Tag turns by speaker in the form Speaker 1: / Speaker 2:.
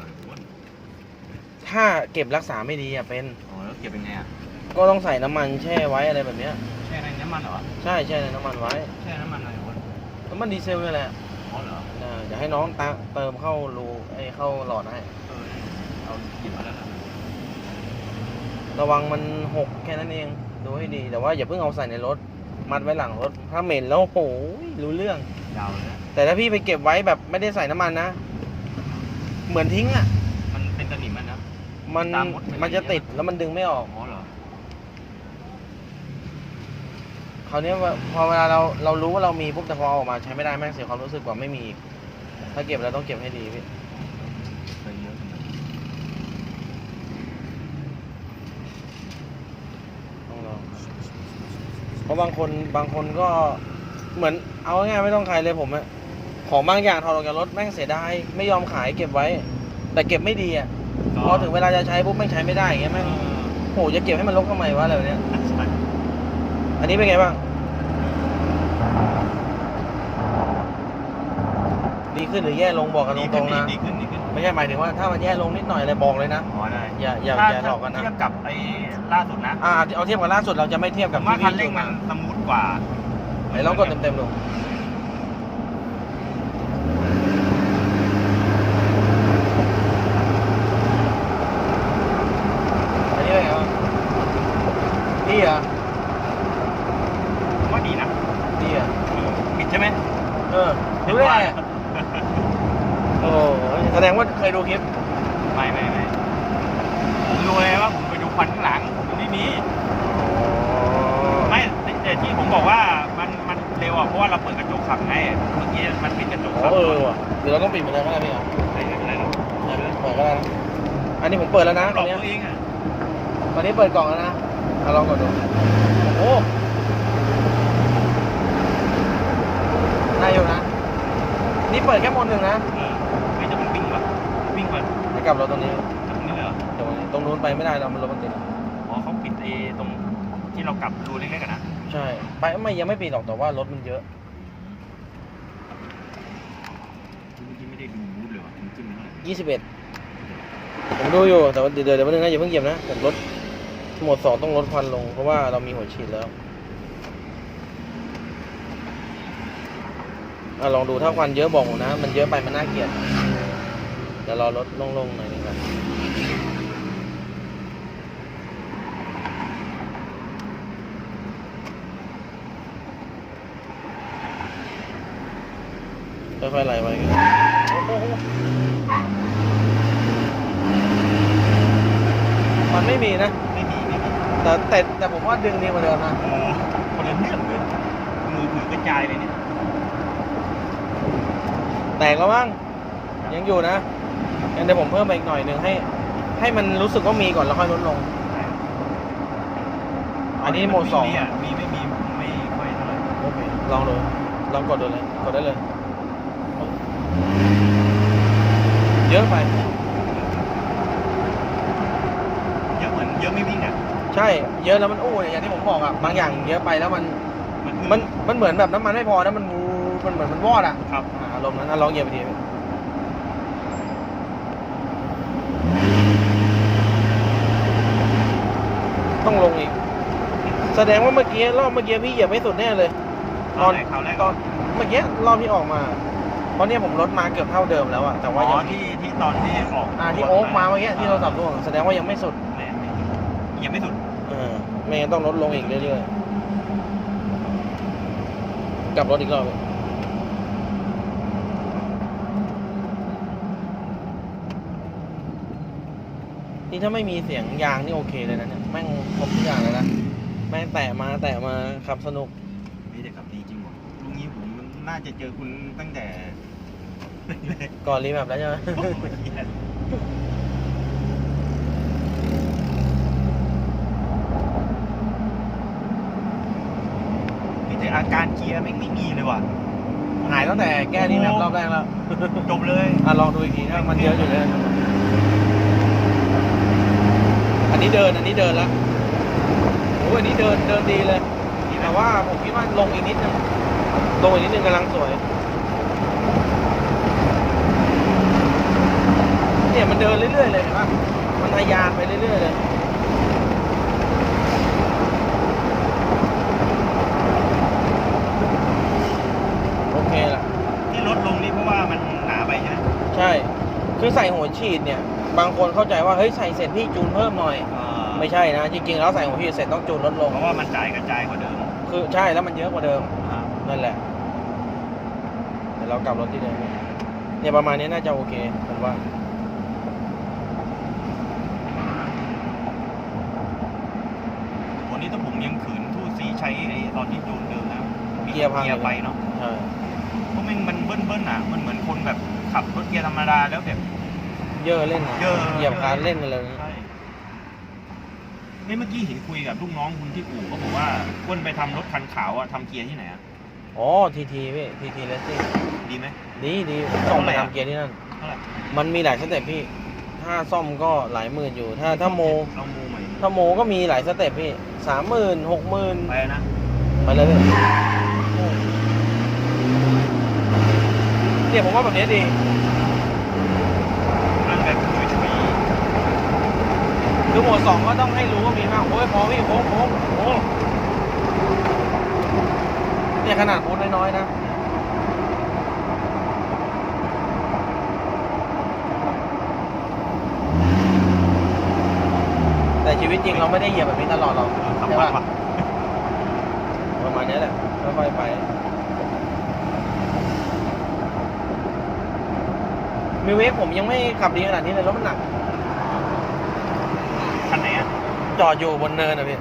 Speaker 1: วะอ้วน
Speaker 2: ถ้าเก็บรักษาไม่ดีอะเป็น
Speaker 1: อ๋อแล้วเก็บยังไงอะ
Speaker 2: ก็ต้องใส่น้ำมันแช่ไว้อะไรแบบเนี้ย
Speaker 1: แช่ในน้ำมันเหรอ
Speaker 2: ใช่แช่ในน้ำมันไว้
Speaker 1: แช่น้ำมันอะไรอ้วน
Speaker 2: น้ำมันดีเซลนี่แหละ
Speaker 1: อ๋อเหรอ
Speaker 2: เอออย่าให้น้องตาเติมเข้ารูไอ้เข้าหลอดให้
Speaker 1: เออ เอาหยิบมาแล้วนะ
Speaker 2: ระวังมันหกแค่นั้นเองดูให้ดีแต่ว่าอย่าเพิ่งเอาใส่ในรถ มัดไว้หลังรถ ถ้าเหม็นแล้วโอ้ยรู้เรื่อง
Speaker 1: ยาวเลยนะ
Speaker 2: แต่ถ้าพี่ไปเก็บไว้แบบไม่ได้ใส่น้ำมันนะ เหมือนทิ้งอะ
Speaker 1: มันเป็นตะหนิมมันนะ
Speaker 2: มัน
Speaker 1: ตามมดไป
Speaker 2: มันจะติดแล้วมันดึงไม่ออก
Speaker 1: อ๋อเหรอ
Speaker 2: คราวเนี้ยว่าพอเวลาเราเรารู้ว่าเรามีปุ๊บแต่พอเอาออกมาใช้ไม่ได้แม่งเสียความรู้สึกกว่าไม่มีอีกถ้าเก็บเราต้องเก็บให้ดีพี่
Speaker 1: เคยเยอะขนาดนั้น
Speaker 2: ต้องลองเพราะบางคนบางคนก็เหมือนเอาง่ายๆไม่ต้องใครเลยผมอะ ของบางอย่างถอดออกจากรถแม่งเสียดายไม่ยอมขายเก็บไว้ แต่เก็บไม่ดีอะพอถึงเวลาจะใช้ปุ๊บแม่งใช้ไม่ได้อย่างเงี้ย
Speaker 1: เอ
Speaker 2: แม่ง
Speaker 1: อ
Speaker 2: โหจะเก็บให้มันรกทำไมวะอะไรแบบเนี้ย
Speaker 1: ใช่
Speaker 2: อันนี้เป็นไงบ้าง ดีขึ้นหรือแย่ลงบอกกัน
Speaker 1: ดี
Speaker 2: ต
Speaker 1: ขึ้
Speaker 2: รงๆนะ
Speaker 1: ดีขึ้นดีขึ้น
Speaker 2: ไม่ใช่หมายถึงว่าถ้ามันแย่ลงนิดหน่อยอะไรบอกเลยนะ
Speaker 1: อ๋อได้
Speaker 2: อย่าอย่า
Speaker 1: ถ้า
Speaker 2: อย่าหลอกกันนะ
Speaker 1: เทียบกับไอ้ล่าสุดนะ
Speaker 2: อ่าเอาเทียบกับล่าสุดเราจะไม่เทียบ
Speaker 1: ผ
Speaker 2: กับ
Speaker 1: มว่า
Speaker 2: ที่
Speaker 1: คันเร่ง
Speaker 2: พี่
Speaker 1: มัน
Speaker 2: ดู
Speaker 1: สมูทกว่า
Speaker 2: ไหนลองกดเต็มๆดูอันนี้เป็นไงบ้างดีเหรอะ
Speaker 1: ผมว่าดีนะ
Speaker 2: ดีเหรอะ
Speaker 1: ผิดใช่ไหม
Speaker 2: เออรู้ได้ไงโอ้โหแส ดงว่าเคยดูคลิป
Speaker 1: ไม่ไม่ไม่ผมรู้เลยว่าผมไปดูควันข้างหลังผมไม่มีไม่แต่ที่ผมบอกว่ามันมันเร็วอะเพราะว่าเราเปิดกระจกขับให้เมื่อกี้มันปิดกระจก
Speaker 2: อ๋
Speaker 1: ขั
Speaker 2: อบเออว่ะเดี๋ยวเราต้องปิดมันเลยก็ได้พี่อะ
Speaker 1: ไม่เป็นไรหรอก
Speaker 2: เปิดก็ได้นะอันนี้ผมเปิดแล้วนะ
Speaker 1: หล
Speaker 2: ตอ
Speaker 1: อนก
Speaker 2: เนี้ย
Speaker 1: ตัวเองอะ
Speaker 2: ตอนนี้เปิดกล่องแล้วนะเอาลองกดดูโอ้โหนายอยู่นะ นี่เปิดแค่โหมดหนึ่งนะ ลับรถตรงนี้
Speaker 1: ตรงนี้เลยเหรอ
Speaker 2: เดี๋ยวตรงนู้นไปไม่ได้เรามันรถมันติด
Speaker 1: อ๋อเขาปิดไอ้ตรงที่เรากลับรูเล็กๆกันนะ
Speaker 2: ใช่ไปไม่ยังไม่ปิดหรอกแต่ว่ารถมันเยอะ
Speaker 1: เมื่อกี้ไม่ได้ดูรูทเลยวะมันขึ้นไปเท่าไหร่
Speaker 2: 21ผมดูอยู่แต่ว่าเดี๋ยวเดี๋ยววันนึงนะอย่าเพิ่งเหยียบนะผมลดโหมดสองต้องลดควันลงเพราะว่าเรามีหัวฉีดแล้วอะลองดูถ้าควันเยอะบอกผมนะ มันเยอะไปมันน่าเกลียดเดี๋ยวรอลดลงๆหน่อยนึงครับค่อยๆไล่ไปกันมันไม่มีนะ
Speaker 1: ไม่มีไม่มี
Speaker 2: แต่แต่แต่ผมว่าดึงดีกว่าเดิมนะ
Speaker 1: โอ้คนละเรื่องเลย มือถือกระจายเลยเนี่ย
Speaker 2: แตกแล้วมั้ง ยังอยู่นะ งั้นเดี๋ยวผมเพิ่มไปอีกหน่อยหนึ่งให้ ให้มันรู้สึกว่ามีก่อนแล้วค่อยลดลง อันนี้โหมดสอง
Speaker 1: มีอะมีไม่มีไม่ค่อยเท่าไหร่
Speaker 2: โอเคลองดู ลองกดดูเลย กดได้เลย เยอะไป
Speaker 1: เยอะเหมือนเยอะไม่วิ่งอะ
Speaker 2: ใช่ เยอะแล้วมันอู้เนี่ยอย่างที่ผมบอกอะ บางอย่างเยอะไปแล้วมัน
Speaker 1: มัน
Speaker 2: มันมันเหมือนแบบน้ำมันไม่พอนะมันวูมันเหมือนมันวอดอะ
Speaker 1: ครับ
Speaker 2: อ่าอารมณ์นั้นอะลองเหยียบไปที ต้องลงอีก แสดงว่าเมื่อกี้รอบเมื่อกี้พี่เหยียบไม่สุดแน่เลย
Speaker 1: ตอนไหนคราวแรก
Speaker 2: ตอนเมื่อกี้รอบที่ออกมา เพราะเนี่ยผมลดมาเกือบเท่าเดิมแล้วอะแต่
Speaker 1: อ๋
Speaker 2: ว่ายั
Speaker 1: องที่ที่ตอนที่ออก
Speaker 2: อ่าที่โอ๊กมาเมื่อกี้ที่เราสับร่วงแสดงว่ายังไม่สุด
Speaker 1: แหม่ยังไม่สุด
Speaker 2: เออไม่งั้นต้องลดลงอีกเรื่อยๆกลับรถอีกรอบ ถ้าไม่มีเสียงยางนี่โอเคเลยนะเนี่ยแม่งครบทุกอย่างเลยนะแม่งแตะมาแตะมาขับสนุก
Speaker 1: นี่แต่ขับดีจริงว่ะลุงนี้ผมน่าจะเจอคุณตั้งแต่
Speaker 2: ก่อนรีแมปแล้วใช่ไหม
Speaker 1: นี่แต่อาการเกียร์ไม่งไม่มีเลยว่ะ
Speaker 2: หายตั้งแต่แก้รีแมปรอบแรกแล้ว
Speaker 1: จบเลย
Speaker 2: อะลองดูอีกทีถ้ามันเยอะอยู่เลย อันนี้เดินอันนี้เดินแล้วโอ้ยอันนี้เดินเดินดีเลย แต่ว่าผมคิดว่าลงอีกนิดนึงลงอีกนิดนึงกำลังสวยเอเนี่ยมันเดินเรื่อยๆเลยเห็นปะมันทะยานไปเรื่อยๆเลยโอเคละ
Speaker 1: ที่ลดลงนี่เพราะว่ามันหนาไปใช่ไหม
Speaker 2: ใช่ คือใส่หัวฉีดเนี่ย บางคนเข้าใจว่าเฮ้ยใส่เสร็จพี่จูนเพิ่มหน่อย
Speaker 1: เอ่อ
Speaker 2: ไม่ใช่นะ จริงๆแล้วใส่หัวฉีดเสร็จต้องจูนลดลง
Speaker 1: เพราะว่ามันจ่ายกระจายกว่าเดิม
Speaker 2: คือใช่แล้วมันเยอะกว่าเดิม
Speaker 1: อ่า
Speaker 2: นั่นแหละเดี๋ยวเรากลับรถที่เดิมเนี่ยประมาณนี้น่าจะโอเคผมว่า
Speaker 1: วันนี้ถ้าผมยังขืนทู่ซีใช้ไอ้ตอนที่จูนเดิมนะ
Speaker 2: เกียร์พัง
Speaker 1: เกียร์ไปเนาะ
Speaker 2: ใช่
Speaker 1: เพราะแม่งมันเบิ้ลเบิ้ลๆอะมันเหมือนคนแบบขับรถเกียร์ธรรมดาแล้วแบบ
Speaker 2: เยอะเล่นนะ
Speaker 1: เยอะ
Speaker 2: เหยียบคานเล่นอะไรแบบนี้
Speaker 1: ใช่เฮ้ยเมื่อกี้เห็นคุยกับลูกน้องคุณที่อู่เขาบอกว่าอ้วนไปทำรถคันขาวอะทำเกียร์ที่ไหนอะ
Speaker 2: อ๋อทีทีพี่ทีทีเลสซิ่ง
Speaker 1: ดีไหม
Speaker 2: ดีดีส่งไป
Speaker 1: เท่าไหร่อะ
Speaker 2: ทำเกียร์ที่นั่น
Speaker 1: เท่าไหร่
Speaker 2: มันมีหลายสเต็ปพี่ ถ้าซ่อมก็หลายหมื่นอยู่ ถ้าถ้าโม
Speaker 1: เราโมใหม่
Speaker 2: ถ้าโมก็มีหลายสเต็ปพี่สามหมื่นหกหมื่น
Speaker 1: ไปนะ
Speaker 2: ไปเลยพี่เนี่ยผมว่าแบบนี้ดี
Speaker 1: มันแบบชุย
Speaker 2: คื อหมวดสองก็ต้องให้รู้ว่ามีมากโอ้ยพอพี่โค้งโค้งโอ้เนี่ยขนาดโค้งน้อยๆนะแต่ชีวิตจริงเราไม่ได้เหยียบแบบนี้ตลอดหรอก
Speaker 1: ๆ
Speaker 2: ใช่
Speaker 1: ทำวั
Speaker 2: ปะ
Speaker 1: นวะ
Speaker 2: ประมาณนี้แหละค่อยๆไป มีเวฟผมยังไม่ขับดีขนาดนี้เลยรถมันหนัก
Speaker 1: คันไหนอะ
Speaker 2: จอดอยู่บนเนินนะพี่